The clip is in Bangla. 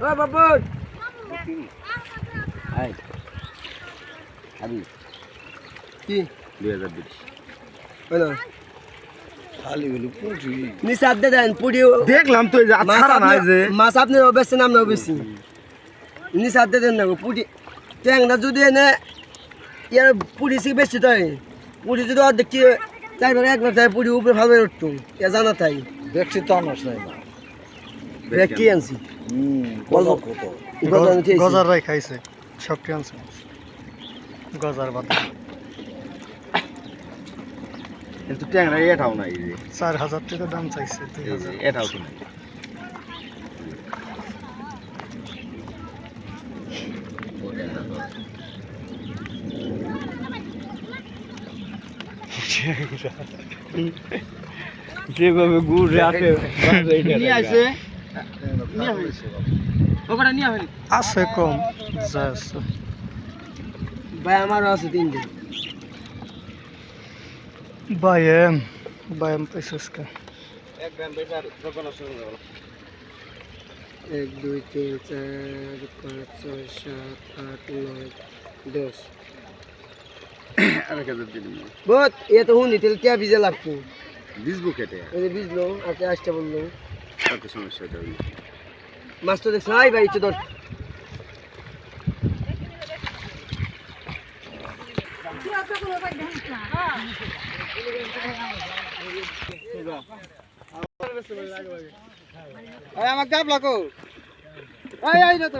ও বাবুর আই আবি কি? খালি হলো পুঁজি নিচার দে দেন পুরি দেখলাম তো এই যে মাছ আছাড়া নাই যে। মাছ আপনি বেশি। নাম না বেশি নিচার দে দেন না ট্যাংরা যদি এনে ইয়ার সি বেশি তাই পুরি যদি অর্ধেক কি চার ভাগ এক ভাগ তাই পুরি উপরে ভালো উঠতো ইয়া জানা তাই। দেখছি তো আনস নাই না। কি আনছি? গজার রাই খাইছে সবটি আনছে? গজার বাদ। কিন্তু ট্যাংরা এটাও নাই যে চার হাজার টাকা দাম চাইছে দুই এই যে হাজার। এটাও তো নাই। যেভাবে গুড় রাখে নিয়ে আসে ওখানে নিয়ে হয়নি আছে কম যা আছে ভাই আমারও কা এক গ্রাম পয়সা যখন শুরু হলো এক দুই তিন চার পাঁচ ছয় সাত আট নয় দশ। আরেক হাজার দিন বহুত এ তো হুনি তেল কে ভিজে লাগতো বিজবু কেটে ভিজলো আপনি আসতে বলল। কত সমস্যা হইল। মাছ তো দেখছেন আই ভাই ইচ্ছে ধর। আমাকে গাব লাগো আই আই না তো।